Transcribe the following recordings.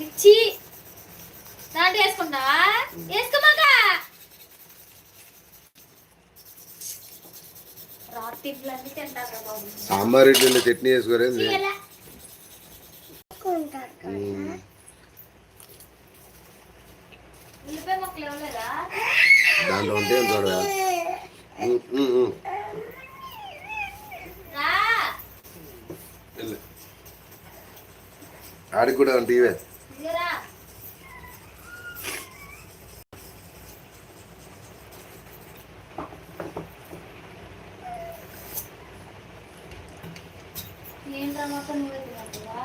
ఇచ్చి దాంట్లో వేసుకుంటావా వేసుకోమాక! సాంబార్ ఇడ్లీ చట్నీ వేసుకోరేంది దాంట్లో ఉంటే వెళ్ళు. ఆడికి కూడా అంటే ఇవే ఇదిరా ఏంట్రా మొత్తం నువ్వే తినట్టుగా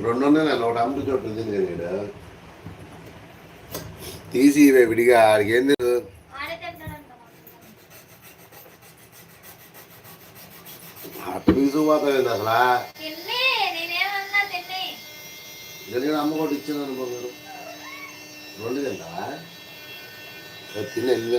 రెండు ఉన్నాయి నన్ను ఒకటి అమ్ముడు చోటు ఉంది కదా తీసి విడిగా ఆడికి లేదు ఆడే తింటాడంట అట్టు అసలు? జరిగిన అమ్మ కూడా ఇచ్చింది అనుకున్నారు రెండు తింటావా? తిన్న ఎన్ని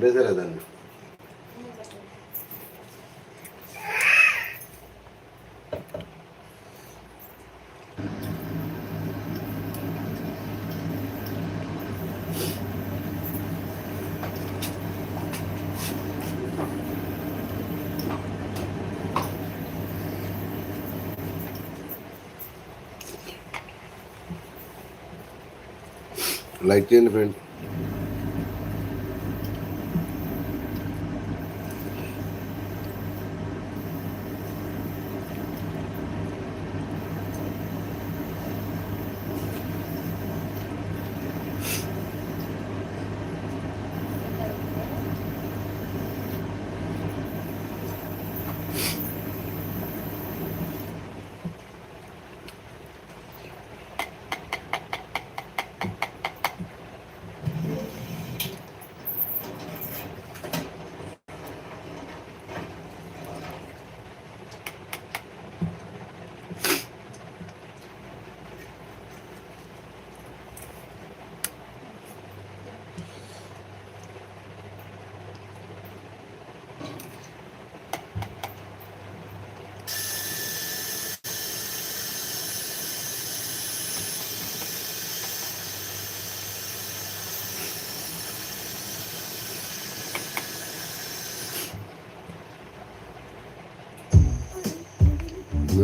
చంపేశారా దాన్ని లైక్ చేయండి ఫ్రెండ్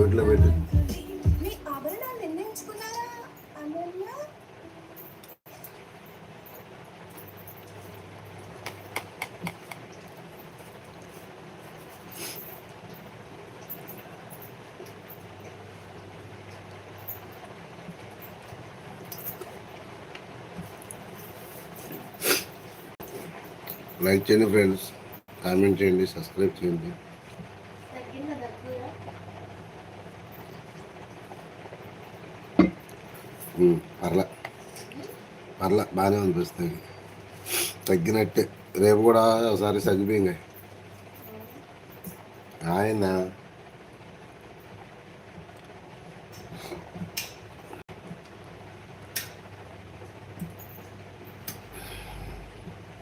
నోట్లో పెట్టు లైక్ చేయండి ఫ్రెండ్స్ కామెంట్ చేయండి సబ్స్క్రైబ్ చేయండి. పర్లా పర్లా బాగానే అనిపిస్తుంది తగ్గినట్టే రేపు కూడా ఒకసారి సగ్గిపోయింది ఆయన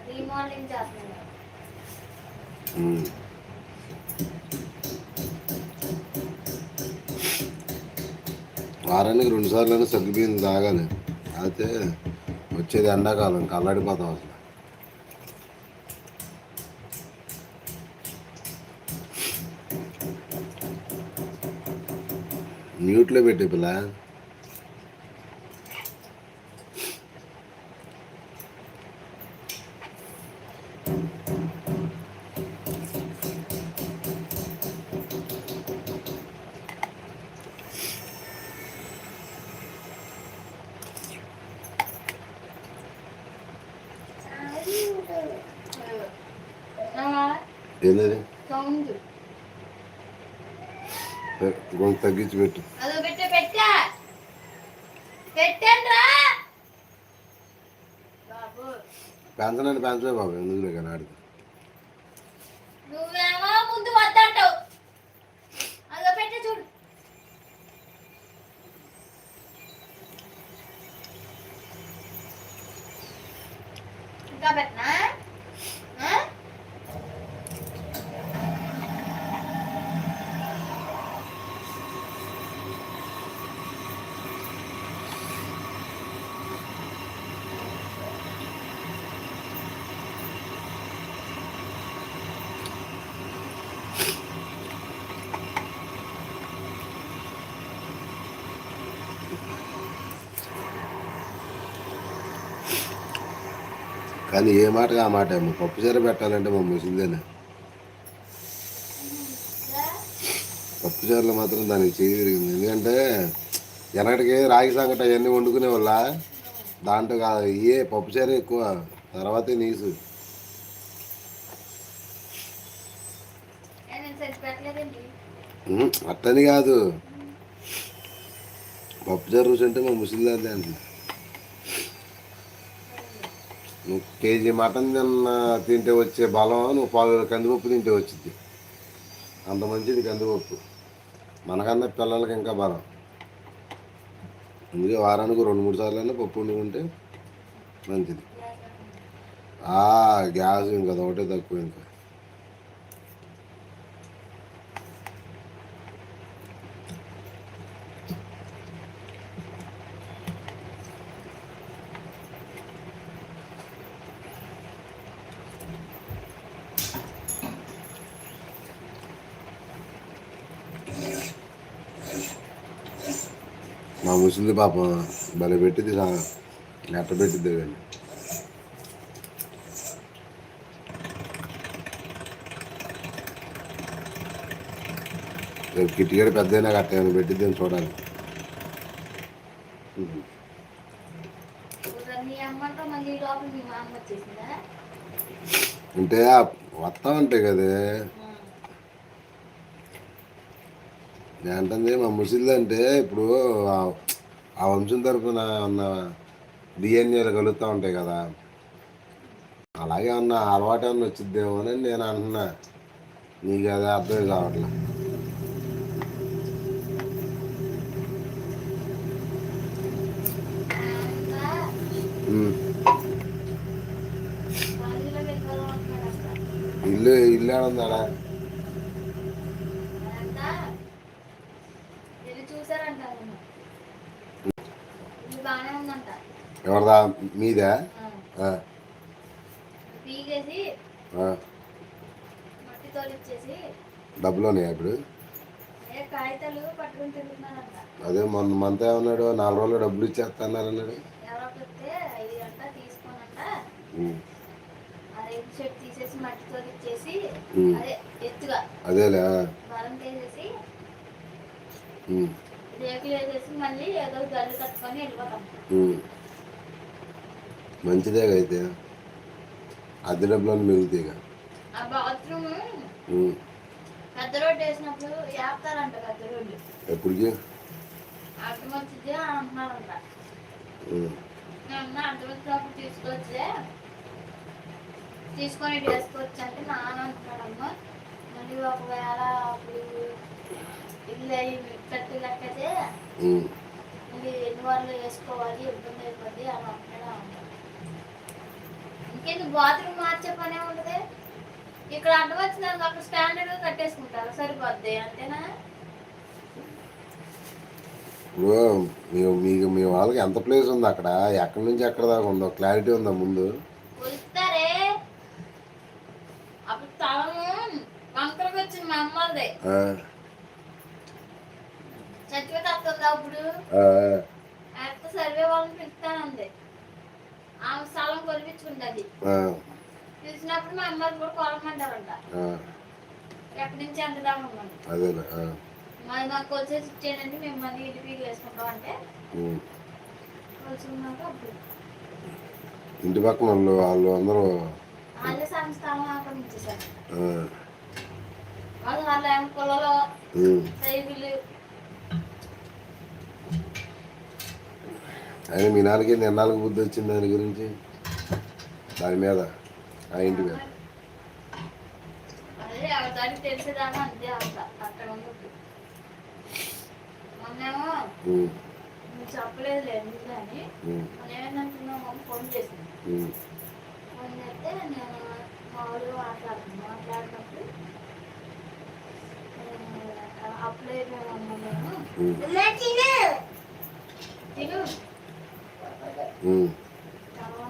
రీమోడలింగ్ చేస్తున్నాను వారానికి రెండు సార్లు సగ్గిపోయింది తాగాలి. అయితే వచ్చేది ఎండాకాలం కల్లాడిపోతాం అసలు. మ్యూట్లో పెట్టే పిల్ల. కొంచెం తగ్గించి పెట్టు. పెంచనండి పెంచలే బాబు ఎందుకులే కానీ ఆడికి. నువ్వేమో ముందు వద్దంటావు. అదో పెట్టే చూడు. ఇంకా పెట్టనా ఆ? కానీ ఏ మాటగా ఆ మాట? అమ్మ పప్పు చీర పెట్టాలంటే మా ముసిందేనే పప్పు చీరలు మాత్రం దానికి చేయి తిరిగింది. ఎందుకంటే వెనకటికి రాగి సంగట అవన్నీ వండుకునే వాళ్ళ దాంట్లో కాదు ఏ పప్పు చీర ఎక్కువ? తర్వాతే నీసు. అట్టని కాదు. పప్పు చారు రుచి అంటే మా ముసలిదాది అంటున్నా నువ్వు కేజీ మటన్ తిన్న తింటే వచ్చే బలం నువ్వు పాలు కందిపప్పు తింటే వచ్చింది అంత మంచిది కందిపప్పు. మనకన్నా పిల్లలకి ఇంకా బలం. అందుకే వారానికి రెండు మూడు సార్లు అయినా పప్పు వండుకుంటే మంచిది. గ్యాస్ ఇంకా ఒకటే తక్కువ ఇంకా. మా ముసలి పాపం భలే పెట్టింది నెట్ట పెట్టిద్ది కానీ రేపు కిటికీ పెద్దయినా కట్టాను పెట్టిద్ది అని చూడాలి. అంటే వస్తా ఉంటాయి కదే. ఏంటంది మా ముసిల్ది అంటే ఇప్పుడు ఆ- ఆ వంశం తరపున ఉన్న డిఎన్ఏలు కలుగుతూ ఉంటాయి కదా. అలాగే ఉన్న అలవాటు ఏమన్నా వచ్చిద్దేమో అని నేను అంటున్నా. నీకు అది అర్థం కావట్లే. ఉమ్. కాలేజీలో వెళ్ళిపోదాం అంటున్నాడు అసలు ఇల్లు ఇల్లు ఏడుందాడా మీదా డబ్బులు ఉన్నాయా ఇప్పుడు? అదే మొన్న మంత ఏమన్నాడు? నాలుగు రోజులు డబ్బులు ఇచ్చేస్తాన్నారు అన్నాడు. అదేలే వేసేసి ఉమ్. రేకులు వేసేసి మళ్ళీ ఏదో గల్లు కట్టుకొని వెళ్ళిపోతాం. మంచిదే అయితే. అద్దె డబ్బులు మిగులుతాయి ఎప్పటికి? తీసుకొని వేసుకోవచ్చు అంటే నాన్న అంటున్నాడమ్మా మళ్ళీ ఒకవేళ అప్పుడు ఇల్లు అయ్యి కట్టి లెక్కతే. మళ్ళీ ఎన్ని వారాలు వేసుకోవాలి ఇబ్బంది అయిపోద్ది అని అంటున్నాడు ఇంకేంది బాత్రూమ్ మార్చే పనే ఉంటుంది ఇక్కడ అడ్డం వచ్చిన అక్కడ స్టాండర్డ్ కట్టేసుకుంటారు సరిపోద్ది అంతేనా? మీకు మీ వాళ్ళకి ఎంత ప్లేస్ ఉంది అక్కడ? ఎక్కడి నుంచి ఎక్కడ దాకా ఉందో? క్లారిటీ ఉందా ముందు? కొలుస్తారే అప్పుడు తలము వంకరకి వచ్చింది మా అమ్మది చచ్చిపోతే అప్పుడు? సర్వే వాళ్ళని పిలుస్తానంది. స్థలం మా కూడా ఎక్కడి నుంచి ఎంత మరి మాకు కొలిసేసి ఇచ్చేయండి మేము మళ్ళీ ఇల్లు పీకి వేసుకుంటాం అంటే అప్పుడు. ఇంటి పక్కన వాళ్ళు వాళ్ళు అందరూ వాళ్ళే ఆ, వాళ్ళు అయినా మీ నాన్నకి నిన్నాళ్ళకి బుద్ధి వచ్చింది దాని గురించి దాని మీద ఆ ఇంటి మీద. అదే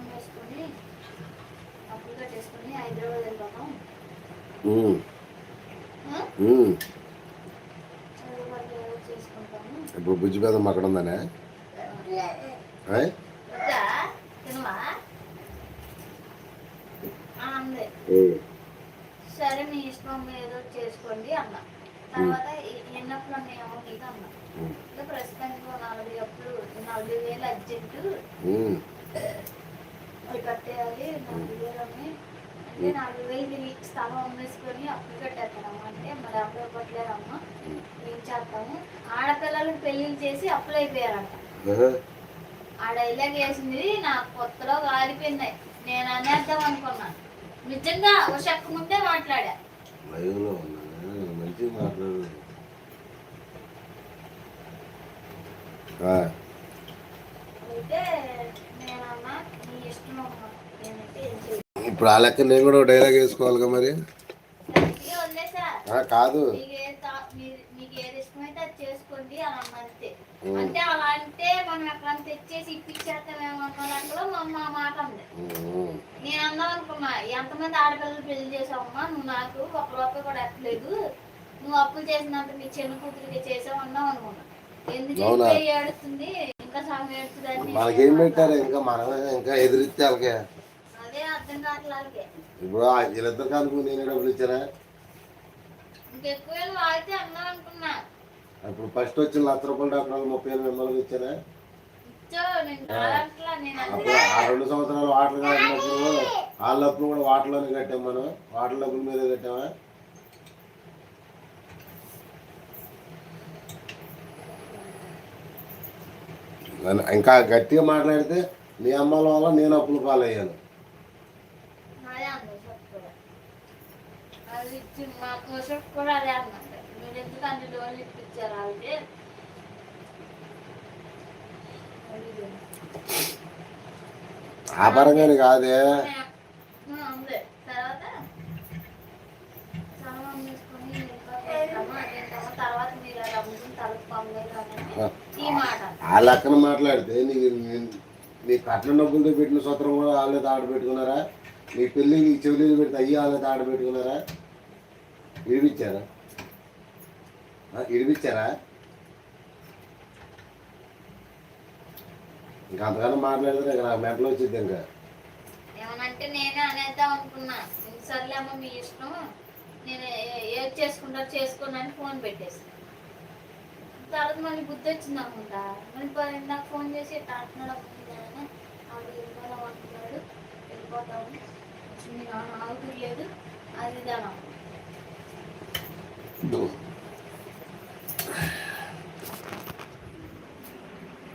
వేసుకొని అప్పులు కట్టేసుకొని హైదరాబాద్ వెళ్ళిపోతాం. ఇప్పుడు బుజ్జి పేదం అక్కడ ఉందనే సరే మీ ఇష్టం ఏదో చేసుకోండి అన్న. తర్వాత ఎన్నప్పుడు అన్నాయేమో నీకు అన్న. ప్రస్తుతానికి ఓ నలభై అప్పుడు నలభై వేలు తిరిగి స్థలం అమ్మేసుకొని అప్పులు కట్టేస్తాము అంటే మరి అప్పుడు ఇవ్వట్లేదమ్మా ఏం చేస్తాము? ఆడపిల్లలకు పెళ్ళిళ్ళు చేసి అప్పులు అయిపోయారంట. ఆహా, ఆ డైలాగ్ వేసింది నాకు కొత్తలో కాలిపోయింది నేను అనేద్దాం అనుకున్నా. నిజంగా ఒక చెక్క ముందే మాట్లాడా. మాట్లాడు ఆ, అయితే నేనన్నా నీ ఇష్టం అమ్మా నేనంటే ఏం చేయను ఇప్పుడు ఆ లెక్క నేను కూడా డైలాగ్ వేసుకోవాలిగా మరి. కాదు. అన్న. అంటే అలా అంటే మనం ఎక్కడ తెచ్చేసి ఇప్పించేస్తామేమో అన్న దాంట్లో మా అమ్మ ఆ మాట ఉంది నేను అన్నాం అనుకున్నా ఎంతమంది ఆడపిల్లలు పెళ్ళి చేసావమ్మా? నువ్వు నాకు ఒక రూపాయి కూడా ఎక్కలేదు నువ్వు అప్పులు చేసినంత మీ చిన్న కూతురికి చేసావు అన్నావు అనుకున్నా. ఎందుకు ఏడుస్తుంది? ఇంకా ఏడుస్తుంది అని మనకేం పెట్టారు? ఇంకా మనమే ఇంకా ఎదిరిస్తే వాళ్ళకే. ఇప్పుడు వీళ్ళిద్దరు కానుకు నేను డబ్బులు అనుకున్నా. ఇప్పుడు ఫస్ట్ వచ్చిన లక్ష రూపాయలు డాక్టర్ ముప్పై ఎనిమిది వందలకి ఇచ్చానా ఇచ్చో నేను కాదట్లా నేను అప్పుడు ఆ రెండు సంవత్సరాలు వాటర్ కట్టినప్పుడు వాళ్ళ డబ్బులు కూడా వాటర్లోనే కట్టాం మనం. వాటర్ డబ్బుల మీద కట్టామా? ఇంకా గట్టిగా మాట్లాడితే నీ అమ్మల వల్ల నేను అప్పులు పాలయ్యాను అదే అన్నా చెప్పు కూడా అది మా కోసం కూడా అదే అన్నమాట మీరు ఎందుకు అన్ని లోన్లు ఇప్పించారు వాళ్ళకి ఆ పరంగానే కాదే. ఆ, తర్వాత తర్వాత మీరు ఆ లెక్కన మాట్లాడితే నీకు నీ- కట్ల కట్న డబ్బులతో పెట్టిన సూత్రం కూడా వాళ్ళే తాడ పెట్టుకున్నారా? నీ పెళ్ళి నీ పెడితే అయ్యి వాళ్ళే తాడ పెట్టుకున్నారా? ఇడిపించారా ఆ, ఇడిపించారా ఇంకా అంతకన్నా మాట్లాడితే ఇంకా నాకు మెంటలో వచ్చింది ఇంకా. ఏమనంటే నేనే అనేద్దాం అనుకున్నా. సర్లే అమ్మ మీ ఇష్టం నేను ఏది చేసుకుంటారు చేసుకోండి అని ఫోన్ పెట్టేసి. తర్వాత మళ్ళీ బుద్ధి వచ్చింది అనుకుంటా. మళ్ళీ నాకు ఫోన్ చేసి ఇట్లా అంటున్నాడు అనుకుంటున్నాను ఆవిడ వెళ్ళిపోదాం అంటున్నాడు వెళ్ళిపోతాము. మీ నాన్న ఆగుతులేదు అది ఇది 不。